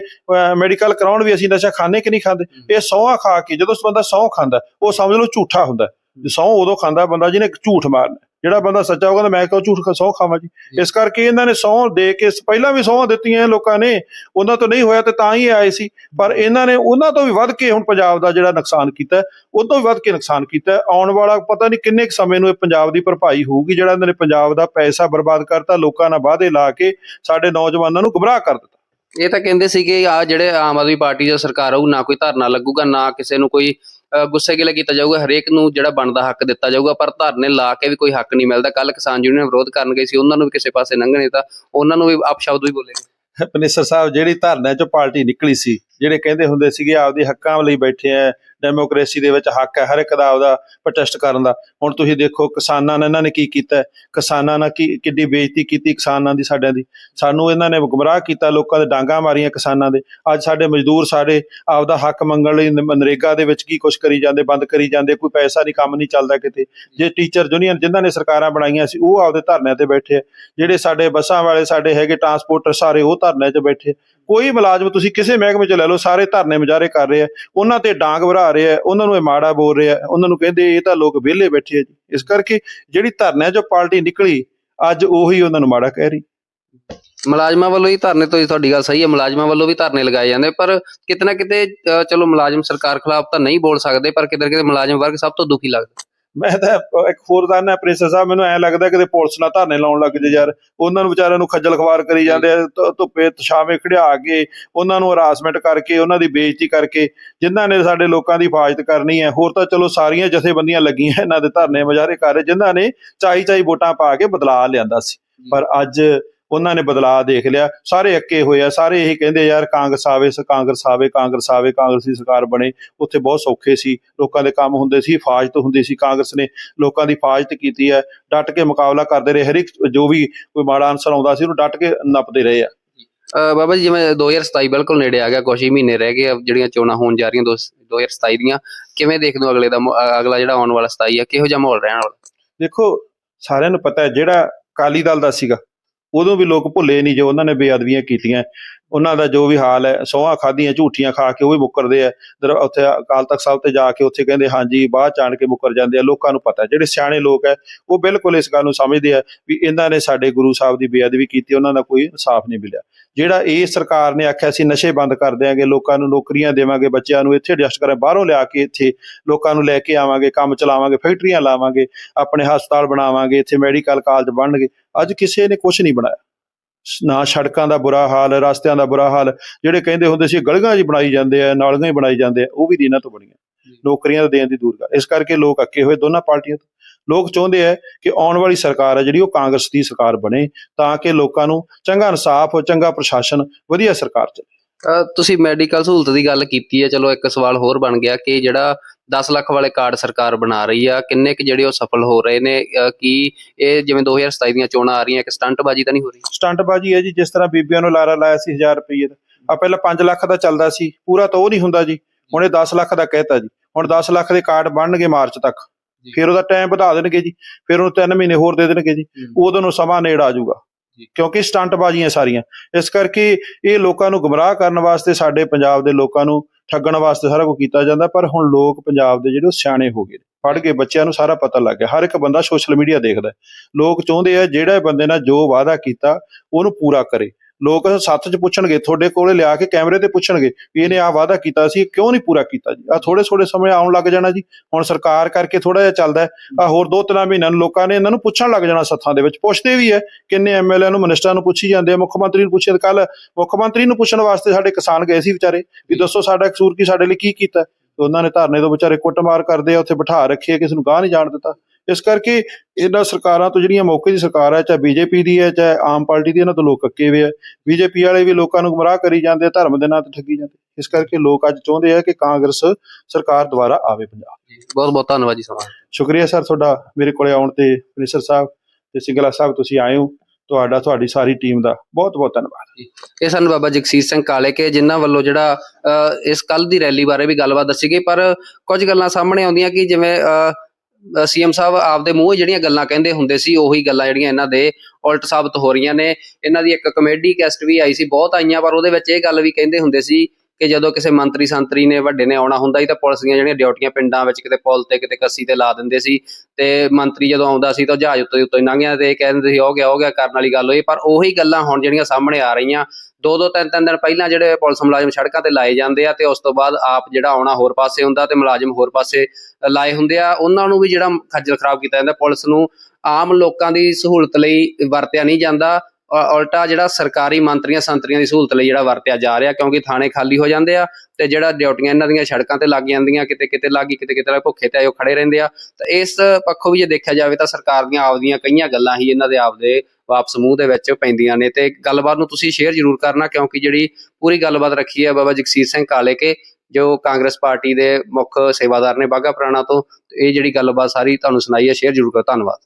ਮੈਡੀਕਲ ਕਰਾਉਣ ਵੀ ਅਸੀਂ ਨਸ਼ਾ ਖਾਣੇ ਕਿ ਨਹੀਂ ਖਾਂਦੇ? ਇਹ ਸਹੁੰ ਖਾ ਕੇ, ਜਦੋਂ ਬੰਦਾ ਸਹੁੰ ਖਾਂਦਾ, ਉਹ ਸਮਝ ਲਓ ਝੂਠਾ ਹੁੰਦਾ। ਸਹੁੰ ਉਦੋਂ ਖਾਂਦਾ ਬੰਦਾ ਜਿਹਨੇ ਝੂਠ ਮਾਰਨਾ। ਜਿਹੜਾ ਬੰਦਾ ਸੱਚਾ ਉਹ ਕਹਿੰਦਾ ਮੈਂ ਕਿਉਂ ਝੂਠ ਸਹੁੰ ਖਾਵਾਂ ਜੀ? ਇਸ ਕਰਕੇ ਇਹਨਾਂ ਨੇ ਸਹੁੰ ਦੇ ਕੇ ਪਹਿਲਾਂ ਵੀ ਸਹੁੰ ਦਿੱਤੀਆਂ ਲੋਕਾਂ ਨੇ ਉਹਨਾਂ ਤੋਂ ਨਹੀਂ ਹੋਇਆ ਤੇ ਤਾਂ ਹੀ ਆਏ ਸੀ। ਪਰ ਇਹਨਾਂ ਨੇ ਉਹਨਾਂ ਤੋਂ ਵੀ ਵੱਧ ਕੇ ਹੁਣ ਪੰਜਾਬ ਦਾ ਜਿਹੜਾ ਨੁਕਸਾਨ ਕੀਤਾ ਉਹ ਤੋਂ ਵੀ ਵੱਧ ਕੇ ਨੁਕਸਾਨ ਕੀਤਾ। ਆਉਣ ਵਾਲਾ ਪਤਾ ਨਹੀਂ ਕਿੰਨੇ ਕੁ ਸਮੇਂ ਨੂੰ ਇਹ ਪੰਜਾਬ ਦੀ ਭਰਪਾਈ ਹੋਊਗੀ ਜਿਹੜਾ ਇਹਨਾਂ ਨੇ ਪੰਜਾਬ ਦਾ ਪੈਸਾ ਬਰਬਾਦ ਕਰਤਾ ਲੋਕਾਂ ਨਾਲ ਵਾਅਦੇ ਲਾ ਕੇ ਸਾਡੇ ਨੌਜਵਾਨਾਂ ਨੂੰ ਗੁੰਮਰਾਹ ਕਰ ਦਿੱਤਾ। ਇਹ ਤਾਂ ਕਹਿੰਦੇ ਸੀਗੇ ਆ ਜਿਹੜੇ ਆਮ ਆਦਮੀ ਪਾਰਟੀ ਦੀ ਸਰਕਾਰ ਆਊ ਨਾ ਕੋਈ ਧਰਨਾ ਲੱਗੂਗਾ ਨਾ ਕਿਸੇ ਨੂੰ ਕੋਈ ਅਹ, ਗੁੱਸੇ ਗਿਲੇ ਕੀਤਾ ਜਾਊਗਾ ਹਰੇਕ ਨੂੰ ਜਿਹੜਾ ਬਣਦਾ ਹੱਕ ਦਿੱਤਾ ਜਾਊਗਾ ਪਰ ਧਰਨੇ ਲਾ ਕੇ ਵੀ ਕੋਈ ਹੱਕ ਨਹੀਂ ਮਿਲਦਾ। ਕੱਲ ਕਿਸਾਨ ਯੂਨੀਅਨ ਵਿਰੋਧ ਕਰਨ ਗਏ ਸੀ ਉਹਨਾਂ ਨੂੰ ਵੀ ਕਿਸੇ ਪਾਸੇ ਲੰਘਣੇ ਤਾਂ ਉਹਨਾਂ ਨੂੰ ਵੀ ਅਪਸ਼ਬਦ ਵੀ ਬੋਲੇ ਮਨਿਸਟਰ ਸਾਹਿਬ ਜਿਹੜੀ ਧਰਨੇ ਚੋਂ ਪਾਰਟੀ ਨਿਕਲੀ ਸੀ ਜਿਹੜੇ ਕਹਿੰਦੇ ਹੁੰਦੇ ਸੀਗੇ ਆਪਦੇ ਹੱਕਾਂ ਲਈ ਬੈਠੇ ਆ ਡੈਮੋਕ੍ਰੇਸੀ ਦੇ ਵਿੱਚ ਹੱਕ ਹੈ, ਹਰ ਇੱਕ ਦਾ ਆਪਦਾ ਪ੍ਰੋਟੈਸਟ ਕਰਨ ਦਾ। ਹੁਣ ਤੁਸੀਂ ਦੇਖੋ, ਕਿਸਾਨਾਂ ਨੇ, ਇਹਨਾਂ ਨੇ ਕੀ ਕੀਤਾ? ਕਿਸਾਨਾਂ ਨਾਲ ਕੀ, ਕਿੱਡੀ ਬੇਇੱਜ਼ਤੀ ਕੀਤੀ ਕਿਸਾਨਾਂ ਦੀ, ਸਾਡਿਆਂ ਦੀ? ਸਾਨੂੰ ਇਹਨਾਂ ਨੇ ਗੁੰਮਰਾਹ ਕੀਤਾ ਲੋਕਾਂ ਦੇ ਡਾਂਗਾ ਮਾਰੀਆਂ ਕਿਸਾਨਾਂ ਦੇ। ਅੱਜ ਸਾਡੇ ਮਜ਼ਦੂਰ, ਸਾਡੇ ਆਪਦਾ ਹੱਕ ਮੰਗਣ ਲਈ ਮਨਰੇਗਾ ਦੇ ਵਿੱਚ ਕੀ ਕੁਛ ਕਰੀ ਜਾਂਦੇ, ਬੰਦ ਕਰੀ ਜਾਂਦੇ, ਕੋਈ ਪੈਸਾ ਨਹੀਂ, ਕੰਮ ਨਹੀਂ ਚੱਲਦਾ ਕਿਤੇ। ਜੇ ਟੀਚਰ ਯੂਨੀਅਨ ਜਿਨ੍ਹਾਂ ਨੇ ਸਰਕਾਰਾਂ ਬਣਾਈਆਂ ਸੀ, ਉਹ ਆਪਦੇ ਧਰਨਿਆਂ ਤੇ ਬੈਠੇ ਆ। ਜਿਹੜੇ ਸਾਡੇ ਬੱਸਾਂ ਵਾਲੇ, ਸਾਡੇ ਹੈਗੇ ਟਰਾਂਸਪੋਰਟਰ ਸਾਰੇ ਉਹ ਧਰਨਿਆਂ 'ਚ ਬੈਠੇ ਆ। ਕੋਈ ਮੁਲਾਜ਼ਮ ਤੁਸੀਂ ਕਿਸੇ ਮਹਿਕਮੇ 'ਚ ਲੈ ਲਓ, ਸਾਰੇ ਧਰਨੇ ਮੁਜ਼ਾਹਰੇ ਕਰ ਰਹੇ ਆ। ਉਹਨਾਂ ਤੇ ਡਾਂਗ ਵਰਾ ਭਰਾ ਰਹੇ ਉਹਨਾਂ ਨੂੰ ਇਹ ਮਾੜਾ ਬੋਲ ਰਹੇ ਉਹਨਾਂ ਨੂੰ ਕਹਿੰਦੇ, ਇਹ ਤਾਂ ਲੋਕ ਵਿਹਲੇ ਬੈਠੇ ਆ ਜੀ। ਇਸ ਕਰਕੇ ਜਿਹੜੀ ਧਰਨਿਆਂ 'ਚੋਂ ਪਾਰਟੀ ਨਿਕਲੀ, ਅੱਜ ਉਹੀ ਉਹਨਾਂ ਨੂੰ ਮਾੜਾ ਕਹਿ ਰਹੀ। ਮੁਲਾਜ਼ਮਾਂ ਵੱਲੋਂ ਹੀ ਧਰਨੇ ਤੋਂ ਤੁਹਾਡੀ ਗੱਲ ਸਹੀ ਹੈ, ਮੁਲਾਜ਼ਮਾਂ ਵੱਲੋਂ ਵੀ ਧਰਨੇ ਲਗਾਏ ਜਾਂਦੇ ਪਰ ਕਿਤੇ ਨਾ ਕਿਤੇ ਚਲੋ ਮੁਲਾਜ਼ਮ ਸਰਕਾਰ ਖਿਲਾਫ ਤਾਂ ਨਹੀਂ ਬੋਲ ਸਕਦੇ, ਪਰ ਕਿਤੇ ਨਾ ਕਿਤੇ ਮੁਲਾਜ਼ਮ ਵਰਗ ਸਭ ਤੋਂ ਦੁਖੀ ਲੱਗਦਾ। ਮੈਂ ਤਾਂ ਇੱਕ ਹੋਰ ਦਾਨਾ ਪ੍ਰੇਸਰ ਸਾਹਿਬ, ਮੈਨੂੰ ਐ ਲੱਗਦਾ ਕਿ ਪੁਲਿਸ ਨਾਲ ਧਰਨੇ ਲਾਉਣ ਲੱਗ ਜੇ ਯਾਰ। ਉਹਨਾਂ ਨੂੰ ਵਿਚਾਰਿਆਂ ਨੂੰ ਖੱਜਲ ਖਵਾਰ ਕਰੀ ਜਾਂਦੇ ਆ ਧੁੱਪੇ ਤਸ਼ਾਵੇਂ ਖੜਿਆ ਕੇ, ਉਹਨਾਂ ਨੂੰ ਹਰਾਸਮੈਂਟ ਕਰਕੇ, ਉਹਨਾਂ ਦੀ ਬੇਇੱਜ਼ਤੀ ਕਰਕੇ, ਜਿਨ੍ਹਾਂ ਨੇ ਸਾਡੇ ਲੋਕਾਂ ਦੀ ਹਿਫਾਜ਼ਤ ਕਰਨੀ ਹੈ। ਹੋਰ ਤਾਂ ਚਲੋ ਸਾਰੀਆਂ ਜਥੇਬੰਦੀਆਂ ਲੱਗੀਆਂ ਇਹਨਾਂ ਦੇ ਧਰਨੇ ਮੁਜ਼ਾਹਰੇ ਕਰ ਰਹੇ, ਜਿਨ੍ਹਾਂ ਨੇ ਚਾਈ ਚਾਈ ਵੋਟਾਂ ਪਾ ਕੇ ਬਦਲਾਅ ਲਿਆਂਦਾ ਸੀ। ਪਰ ਅੱਜ ਉਹਨਾਂ ਨੇ ਬਦਲਾਅ ਦੇਖ ਲਿਆ। ਸਾਰੇ ਅੱਕੇ ਹੋਏ ਆ। ਸਾਰੇ ਇਹੀ ਕਹਿੰਦੇ ਯਾਰ ਕਾਂਗਰਸ ਆਵੇ ਸ ਕਾਂਗਰਸ ਆਵੇ ਕਾਂਗਰਸ ਆਵੇ ਕਾਂਗਰਸੀ ਸਰਕਾਰ ਬਣੇ। ਉੱਥੇ ਬਹੁਤ ਸੌਖੇ ਸੀ। ਲੋਕਾਂ ਦੇ ਕੰਮ ਹੁੰਦੇ ਸੀ ਹਿਫਾਜ਼ਤ ਹੁੰਦੀ ਸੀ ਕਾਂਗਰਸ ਨੇ। ਲੋਕਾਂ ਦੀ ਹਿਫਾਜ਼ਤ ਕੀਤੀ ਹੈ। ਡਟ ਕੇ ਮੁਕਾਬਲਾ ਕਰਦੇ ਰਹੇ। ਹਰ ਇੱਕ ਜੋ ਵੀ ਕੋਈ ਮਾੜਾ ਅਨਸਰ ਆਉਂਦਾ ਸੀ ਉਹਨੂੰ ਡਟ ਕੇ ਨੱਪਦੇ ਰਹੇ ਆ। ਬਾਬਾ ਜੀ ਜਿਵੇਂ 2027 ਬਿਲਕੁਲ ਨੇੜੇ ਆ ਗਿਆ। ਕੁਝ ਹੀ ਮਹੀਨੇ ਰਹਿ ਗਏ ਜਿਹੜੀਆਂ ਚੋਣਾਂ ਹੋਣ ਜਾ ਰਹੀਆਂ ਦੋ- 2027 ਦੀਆਂ ਕਿਵੇਂ ਦੇਖਦੇ ਹੋ ਅਗਲੇ ਦਾ ਅਗਲਾ ਜਿਹੜਾ ਆਉਣ ਵਾਲਾ 27 ਆ? ਕਿਹੋ ਜਿਹਾ ਮਾਹੌਲ ਰਹਿਣ ਵਾਲਾ? ਦੇਖੋ ਸਾਰਿਆਂ ਨੂੰ ਪਤਾ ਹੈ ਜਿਹੜਾ ਕਾਲੀ ਦਲ ਦਾ ਸੀਗਾ ਉਦੋਂ ਵੀ ਲੋਕ ਭੁੱਲੇ ਨਹੀਂ ਜੋ ਉਹਨਾਂ ਨੇ ਬੇਅਦਬੀਆਂ ਕੀਤੀਆਂ। ਉਹਨਾਂ ਦਾ ਜੋ ਵੀ ਹਾਲ ਹੈ ਸੋਹਾਂ ਖਾਧੀਆਂ ਝੂਠੀਆਂ ਖਾ ਕੇ ਉਹ ਵੀ ਮੁੱਕਰਦੇ ਆ। ਦਰ ਉੱਥੇ ਅਕਾਲ ਤਖਤ ਸਾਹਿਬ ਤੇ ਜਾ ਕੇ ਉੱਥੇ ਕਹਿੰਦੇ, ਹਾਂਜੀ, ਬਾਅਦ ਚ ਆਣ ਕੇ ਮੁੱਕਰ ਜਾਂਦੇ ਆ। ਲੋਕਾਂ ਨੂੰ ਪਤਾ, ਜਿਹੜੇ ਸਿਆਣੇ ਲੋਕ ਹੈ, ਉਹ ਬਿਲਕੁਲ ਇਸ ਗੱਲ ਨੂੰ ਸਮਝਦੇ ਆ ਵੀ ਇਹਨਾਂ ਨੇ ਸਾਡੇ ਗੁਰੂ ਸਾਹਿਬ ਦੀ ਬੇਅਦਬੀ ਕੀਤੀ, ਉਹਨਾਂ ਦਾ ਕੋਈ ਇਨਸਾਫ ਨਹੀਂ ਮਿਲਿਆ। ਜਿਹੜਾ ਇਹ ਸਰਕਾਰ ਨੇ ਆਖਿਆ ਸੀ, ਨਸ਼ੇ ਬੰਦ ਕਰ ਦਿਆਂਗੇ, ਲੋਕਾਂ ਨੂੰ ਨੌਕਰੀਆਂ ਦੇਵਾਂਗੇ, ਬੱਚਿਆਂ ਨੂੰ ਇੱਥੇ ਐਡਜਸਟ ਕਰਾਂ, ਬਾਹਰੋਂ ਲਿਆ ਕੇ ਇੱਥੇ ਲੋਕਾਂ ਨੂੰ ਲੈ ਕੇ ਆਵਾਂਗੇ, ਕੰਮ ਚਲਾਵਾਂਗੇ, ਫੈਕਟਰੀਆਂ ਲਾਵਾਂਗੇ, ਆਪਣੇ ਹਸਪਤਾਲ ਬਣਾਵਾਂਗੇ, ਇੱਥੇ ਮੈਡੀਕਲ ਕਾਲਜ ਬਣਨਗੇ। ਅੱਜ ਕਿਸੇ ਨੇ ਕੁਝ ਨਹੀਂ ਬਣਾਇਆ। ਨਾ ਸੜਕਾਂ ਦਾ ਬੁਰਾ ਹਾਲ, ਰਸਤਿਆਂ ਦਾ ਬੁਰਾ ਹਾਲ, ਜਿਹੜੇ ਕਹਿੰਦੇ ਹੁੰਦੇ ਸੀ ਗਲੀਆਂ 'ਚ ਬਣਾਈ ਜਾਂਦੇ ਆ, ਨਾਲੀਆਂ ਹੀ ਬਣਾਈ ਜਾਂਦੇ ਆ, ਉਹ ਵੀ ਇਹਨਾਂ ਤੋਂ ਬਣੀਆਂ। ਨੌਕਰੀਆਂ ਦੇਣ ਦੀ ਦੂਰ ਕਰ। ਇਸ ਕਰਕੇ ਲੋਕ ਅੱਕੇ ਹੋਏ ਦੋਨਾਂ ਪਾਰਟੀਆਂ ਤੋਂ। ਲੋਕ ਚਾਹੁੰਦੇ ਆ ਕਿ ਆਉਣ ਵਾਲੀ ਸਰਕਾਰ ਹੈ ਜਿਹੜੀ, ਉਹ ਕਾਂਗਰਸ ਦੀ ਸਰਕਾਰ ਬਣੇ, ਤਾਂ ਕਿ ਲੋਕਾਂ ਨੂੰ ਚੰਗਾ ਇਨਸਾਫ, ਚੰਗਾ ਪ੍ਰਸ਼ਾਸਨ, ਵਧੀਆ ਸਰਕਾਰ ਚੱਲੇ। ਤੁਸੀਂ ਮੈਡੀਕਲ ਸਹੂਲਤ ਦੀ ਗੱਲ ਕੀਤੀ ਹੈ ਚਲੋ ਇੱਕ ਸਵਾਲ ਹੋਰ ਬਣ ਗਿਆ ਕਿ ਜਿਹੜਾ 10 ਲੱਖ ਵਾਲੇ ਕਾਰਡ ਸਰਕਾਰ ਬਣਾ ਰਹੀ ਆ ਕਿੰਨੇ ਕੁ ਜਿਹੜੇ ਉਹ ਸਫਲ ਹੋ ਰਹੇ ਨੇ ਕੀ ਇਹ ਜਿਵੇਂ 2027 ਦੀਆਂ ਚੋਣਾਂ ਆ ਰਹੀਆਂ ਇੱਕ ਸਟੰਟਬਾਜ਼ੀ ਤਾਂ ਨਹੀਂ ਹੋ ਰਹੀ? ਸਟੰਟਬਾਜ਼ੀ ਹੈ ਜੀ ਜਿਸ ਤਰ੍ਹਾਂ ਬੀਬੀਆਂ ਨੂੰ ਲਾਰਾ ਲਾਇਆ ਸੀ 1000 ਰੁਪਏ ਦਾ। ਆ ਪਹਿਲਾਂ 5 ਲੱਖ ਦਾ ਚੱਲਦਾ ਸੀ ਪੂਰਾ ਤਾਂ ਉਹ ਨਹੀਂ ਹੁੰਦਾ ਜੀ ਹੁਣ ਇਹ 10 ਲੱਖ ਦਾ ਕਹਿਤਾ ਜੀ। ਹੁਣ 10 ਲੱਖ ਦੇ ਕਾਰਡ ਬਣਨਗੇ ਮਾਰਚ ਤੱਕ। ਫਿਰ ਉਹਦਾ ਟਾਈਮ ਵਧਾ ਦੇਣਗੇ ਜੀ ਫਿਰ ਉਹਨੂੰ 3 ਮਹੀਨੇ ਹੋਰ ਦੇ ਦੇਣਗੇ ਜੀ ਉਦੋਂ ਨੂੰ ਸਮਾਂ ਨੇੜ ਆ ਜਾਊਗਾ। ਕਿਉਂਕਿ ਸਟੰਟਬਾਜ਼ੀਆਂ ਸਾਰੀਆਂ। ਇਸ ਕਰਕੇ ਇਹ ਲੋਕਾਂ ਨੂੰ ਗੁੰਮਰਾਹ ਕਰਨ ਵਾਸਤੇ ਸਾਡੇ ਪੰਜਾਬ ਦੇ ਲੋਕਾਂ ਨੂੰ ਠੱਗਣ ਵਾਸਤੇ ਸਾਰਾ ਕੁਝ ਕੀਤਾ ਜਾਂਦਾ, ਪਰ ਹੁਣ ਲੋਕ ਪੰਜਾਬ ਦੇ ਜਿਹੜੇ ਉਹ ਸਿਆਣੇ ਹੋ ਗਏ ਪੜ੍ਹ ਕੇ ਬੱਚਿਆਂ ਨੂੰ ਸਾਰਾ ਪਤਾ ਲੱਗ ਗਿਆ। ਹਰ ਇੱਕ ਬੰਦਾ ਸੋਸ਼ਲ ਮੀਡੀਆ ਦੇਖਦਾ ਲੋਕ ਚਾਹੁੰਦੇ ਆ ਜਿਹੜਾ ਬੰਦੇ ਨਾਲ ਜੋ ਵਾਅਦਾ ਕੀਤਾ, ਉਹਨੂੰ ਪੂਰਾ ਕਰੇ। ਲੋਕ ਸੱਥ 'ਚ ਪੁੱਛਣਗੇ, ਤੁਹਾਡੇ ਕੋਲੇ ਲਿਆ ਕੇ ਕੈਮਰੇ ਤੇ ਪੁੱਛਣਗੇ ਵੀ ਇਹਨੇ ਆ ਵਾਅਦਾ ਕੀਤਾ ਸੀ ਕਿਉਂ ਨਹੀਂ ਪੂਰਾ ਕੀਤਾ ਜੀ? ਆ ਥੋੜੇ ਥੋੜੇ ਸਮੇਂ ਆਉਣ ਲੱਗ ਜਾਣਾ ਜੀ। ਹੁਣ ਸਰਕਾਰ ਕਰਕੇ ਥੋੜਾ ਜਿਹਾ ਚੱਲਦਾ ਆ ਹੋਰ ਦੋ ਤਿੰਨ ਮਹੀਨਿਆਂ ਨੂੰ ਲੋਕਾਂ ਨੇ ਇਹਨਾਂ ਨੂੰ ਪੁੱਛਣ ਲੱਗ ਜਾਣਾ ਸੱਥਾਂ ਦੇ ਵਿੱਚ। ਪੁੱਛਦੇ ਵੀ ਹੈ ਕਿੰਨੇ ਐਮਐਲਏ ਨੂੰ, ਮਿਨਿਸਟਰਾਂ ਨੂੰ ਪੁੱਛੀ ਜਾਂਦੇ ਆ, ਮੁੱਖ ਮੰਤਰੀ ਨੂੰ ਪੁੱਛੇ। ਕੱਲ ਮੁੱਖ ਮੰਤਰੀ ਨੂੰ ਪੁੱਛਣ ਵਾਸਤੇ ਸਾਡੇ ਕਿਸਾਨ ਗਏ ਸੀ ਵਿਚਾਰੇ ਵੀ ਦੱਸੋ ਸਾਡਾ ਕਸੂਰ ਕੀ, ਸਾਡੇ ਲਈ ਕੀ ਕੀਤਾ? ਉਹਨਾਂ ਨੇ ਧਰਨੇ ਤੋਂ ਵਿਚਾਰੇ ਕੁੱਟਮਾਰ ਕਰਦੇ ਆ, ਉੱਥੇ ਬਿਠਾ ਰੱਖੇ ਕਿਸੇ ਨੂੰ ਗਾਹ ਨਹੀਂ ਜਾਣ ਦਿੱਤਾ। ਇਸ ਕਰਕੇ ਇਹਨਾਂ ਸਰਕਾਰਾਂ ਤੋਂ ਜਿਹੜੀਆਂ ਮੌਕੇ ਦੀ ਸਰਕਾਰ ਹੈ ਚਾਹੇ ਬੀਜੇਪੀ ਦੀ ਹੈ ਚਾਹੇ ਆਮ ਪਾਰਟੀ ਦੀ ਇਹਨਾਂ ਤੋਂ ਲੋਕ ਅੱਕੇ ਹੋਏ ਆ। ਬੀਜੇਪੀ ਵਾਲੇ ਵੀ ਲੋਕਾਂ ਨੂੰ ਗੁੰਮਰਾਹ ਕਰੀ ਜਾਂਦੇ ਧਰਮ ਦੇ ਨਾਂ ਤੇ ਠੱਗੀ ਜਾਂਦੇ ਇਸ ਕਰਕੇ ਲੋਕ ਅੱਜ ਚਾਹੁੰਦੇ ਆ ਕਿ ਕਾਂਗਰਸ ਸਰਕਾਰ ਦੁਬਾਰਾ ਆਵੇ ਪੰਜਾਬ। ਬਹੁਤ ਬਹੁਤ ਧੰਨਵਾਦ ਜੀ ਸਮਾਂ। ਸ਼ੁਕਰੀਆ ਸਰ ਤੁਹਾਡਾ ਮੇਰੇ ਕੋਲੇ ਆਉਣ ਤੇ ਮਿਨਿਸਟਰ ਸਾਹਿਬ ਤੇ ਸਿੰਗਲਾ ਸਾਹਿਬ ਤੁਸੀਂ ਆਏ ਹੋ। ਤੁਹਾਡਾ ਤੁਹਾਡੀ ਸਾਰੀ ਟੀਮ ਦਾ ਬਹੁਤ ਬਹੁਤ ਧੰਨਵਾਦ। ਇਹ ਸਨ ਬਾਬਾ ਜਗਸੀਰ ਸਿੰਘ ਕਾਲੇ ਕੇ ਜਿਨ੍ਹਾਂ ਵੱਲੋਂ ਜਿਹੜਾ ਇਸ ਕੱਲ ਦੀ ਰੈਲੀ ਬਾਰੇ ਵੀ ਗੱਲਬਾਤ ਦੱਸੀ ਗਈ ਪਰ ਕੁਝ ਗੱਲਾਂ ਸਾਹਮਣੇ ਆਉਂਦੀਆਂ ਕਿ ਜਿਵੇਂ ਸੀਐਮ ਸਾਹਿਬ ਆਪਦੇ ਮੂੰਹ ਜਿਹੜੀਆਂ ਗੱਲਾਂ ਕਹਿੰਦੇ ਹੁੰਦੇ ਸੀ, ਉਹੀ ਗੱਲਾਂ ਜਿਹੜੀਆਂ ਇਹਨਾਂ ਦੇ ਉਲਟ ਸਾਬਤ ਹੋ ਰਹੀਆਂ ਨੇ। ਇਹਨਾਂ ਦੀ ਇੱਕ ਕਮੇਡੀ ਕੈਸਟ ਵੀ ਆਈ ਸੀ, ਬਹੁਤ ਆਈਆਂ, ਪਰ ਉਹਦੇ ਵਿੱਚ ਇਹ ਗੱਲ ਵੀ ਕਹਿੰਦੇ ਹੁੰਦੇ ਸੀ ਕਿ ਜਦੋਂ ਕਿਸੇ ਮੰਤਰੀ ਸੰਤਰੀ ਨੇ ਵੱਡੇ ਨੇ ਆਉਣਾ ਹੁੰਦਾ ਸੀ, ਤਾਂ ਪੁਲਿਸ ਦੀਆਂ ਜਿਹੜੀਆਂ ਡਿਊਟੀਆਂ ਪਿੰਡਾਂ ਵਿੱਚ ਕਿਤੇ ਪੁਲ ਤੇ, ਕਿਤੇ ਕੱਸੀ ਤੇ ਲਾ ਦਿੰਦੇ ਸੀ ਤੇ ਮੰਤਰੀ ਜਦੋਂ ਆਉਂਦਾ ਸੀ ਤਾਂ ਜਹਾਜ਼ ਉੱਤੇ ਦੀ ਉੱਤੇ ਲੰਘਿਆ ਤੇ ਇਹ ਕਹਿੰਦੇ ਸੀ, ਹੋ ਗਿਆ ਹੋ ਗਿਆ, ਕਰਨ ਵਾਲੀ ਗੱਲ ਹੋਈ। ਪਰ ਉਹੀ ਗੱਲਾਂ ਹੁਣ ਜਿਹੜੀਆਂ ਸਾਹਮਣੇ ਆ ਰਹੀਆਂ ਦੋ ਦੋ ਤਿੰਨ ਤਿੰਨ ਦਿਨ ਪਹਿਲਾਂ ਜਿਹੜੇ ਪੁਲਿਸ ਮੁਲਾਜ਼ਮ ਸੜਕਾਂ ਤੇ ਲਾਏ ਜਾਂਦੇ ਆ ਤੇ ਉਸ ਤੋਂ ਬਾਅਦ ਆਪ ਜਿਹੜਾ ਆਉਣਾ ਹੋਰ ਪਾਸੇ ਹੁੰਦਾ ਤੇ ਮੁਲਾਜ਼ਮ ਹੋਰ ਪਾਸੇ ਲਾਏ ਹੁੰਦੇ ਆ। ਉਹਨਾਂ ਨੂੰ ਵੀ ਜਿਹੜਾ ਖੱਜਲ ਖਰਾਬ ਕੀਤਾ ਜਾਂਦਾ। ਪੁਲਿਸ ਨੂੰ ਆਮ ਲੋਕਾਂ ਦੀ ਸਹੂਲਤ ਲਈ ਵਰਤਿਆ ਨਹੀਂ ਜਾਂਦਾ। ਉਲਟਾ ਜਿਹੜਾ ਸਰਕਾਰੀ ਮੰਤਰੀਆਂ, ਸੰਤਰੀਆਂ ਦੀ ਸਹੂਲਤ ਲਈ ਜਿਹੜਾ ਵਰਤਿਆ ਜਾ ਰਿਹਾ ਕਿਉਂਕਿ ਥਾਣੇ ਖਾਲੀ ਹੋ ਜਾਂਦੇ ਆ ਤੇ ਜਿਹੜਾ ਡਿਊਟੀਆਂ ਇਹਨਾਂ ਦੀਆਂ ਸੜਕਾਂ ਤੇ ਲੱਗ ਜਾਂਦੀਆਂ ਕਿਤੇ ਕਿਤੇ ਲੱਗੀ ਕਿਤੇ ਕਿਤੇ ਲੱਗ ਭੁੱਖੇ ਤੇ ਆਇਓ ਖੜੇ ਰਹਿੰਦੇ ਆ। ਤਾਂ ਇਸ ਪੱਖੋਂ ਵੀ ਜੇ ਦੇਖਿਆ ਜਾਵੇ ਤਾਂ ਸਰਕਾਰ ਦੀਆਂ ਆਪਦੀਆਂ ਕਈਆਂ ਗੱਲਾਂ ਹੀ ਇਹਨਾਂ ਦੇ ਆਪਦੇ ਵਾਪਸ ਮੂੰਹ ਦੇ ਵਿੱਚ ਪੈਂਦੀਆਂ ਨੇ ਤੇ ਗੱਲਬਾਤ ਨੂੰ ਤੁਸੀਂ ਸ਼ੇਅਰ ਜ਼ਰੂਰ ਕਰਨਾ, ਕਿਉਂਕਿ ਜਿਹੜੀ ਪੂਰੀ ਗੱਲਬਾਤ ਰੱਖੀ ਹੈ ਬਾਬਾ ਜਗਸੀਰ ਸਿੰਘ ਕਾਲੇ ਕੇ ਜੋ ਕਾਂਗਰਸ ਪਾਰਟੀ ਦੇ ਮੁੱਖ ਸੇਵਾਦਾਰ ਨੇ ਬਾਗਾ ਪੁਰਾਣਾ ਤੋਂ ਇਹ ਜਿਹੜੀ ਗੱਲਬਾਤ ਸਾਰੀ ਤੁਹਾਨੂੰ ਸੁਣਾਈ ਹੈ ਸ਼ੇਅਰ ਜ਼ਰੂਰ ਕਰੋ, ਧੰਨਵਾਦ।